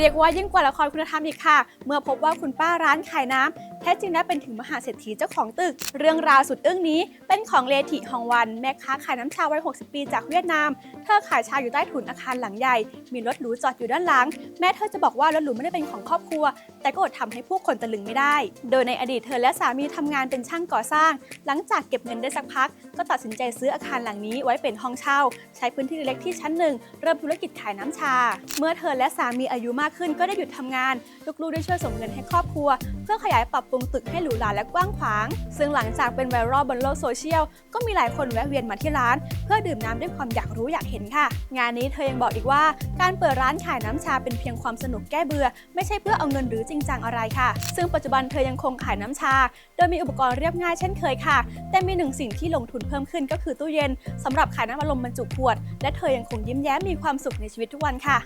เรียกว่ายิ่งกว่าละครคุณธรรมอีกค่ะ เมื่อพบว่าคุณป้าร้านขายน้ำ แท้จริงแล้วเป็นถึงมหาเศรษฐีเจ้าของตึก เรื่องราวสุดอึ้งนี้ เป็นของเลธิฮองวัน แม่ค้าขายน้ำชาวัย 60 ปีจากเวียดนาม เธอขายชาอยู่ใต้ถุนอาคารหลังใหญ่ มีรถหรูจอดอยู่ด้านหลัง แม้เธอจะบอกว่ารถหรูไม่ได้เป็นของครอบครัว แต่ก็อดทำให้ผู้คนตะลึงไม่ได้ โดยในอดีตเธอและสามีทำงานเป็นช่างก่อสร้าง หลังจากเก็บเงินได้สักพัก ก็ตัดสินใจซื้ออาคารหลังนี้ไว้เป็นห้องเช่า ใช้พื้นที่เล็กที่ชั้นหนึ่งเริ่มธุรกิจขายน้ำชา เมื่อเธอและสามีอายุมากขึ้นก็ได้หยุดทำงานลูกๆได้ช่วยส่งเงินให้ครอบครัว เพื่อขยายปรับปรุงตึกให้หรูหราและกว้างขวาง ซึ่งหลังจากเป็นไวรัลบนโลกโซเชียล ก็มีหลายคนแวะเวียนมาที่ร้าน เพื่อดื่มน้ำด้วยความอยากรู้อยากเห็นค่ะ งานนี้เธอยังบอกอีกว่า การเปิดร้านขายน้ำชาเป็นเพียงความสนุกแก้เบื่อ ไม่ใช่เพื่อเอาเงินหรือจริงจังอะไรค่ะ ซึ่งปัจจุบันเธอยังคงขายน้ำชา โดยมีอุปกรณ์เรียบง่ายเช่นเคยค่ะ แต่มีหนึ่งสิ่งที่ลงทุนเพิ่มขึ้นก็คือตู้เย็นสำหรับขายน้ำอัดลมบรรจุขวด และเธอยังคงยิ้มแย้มมีความสุขในชีวิตทุกวันค่ะ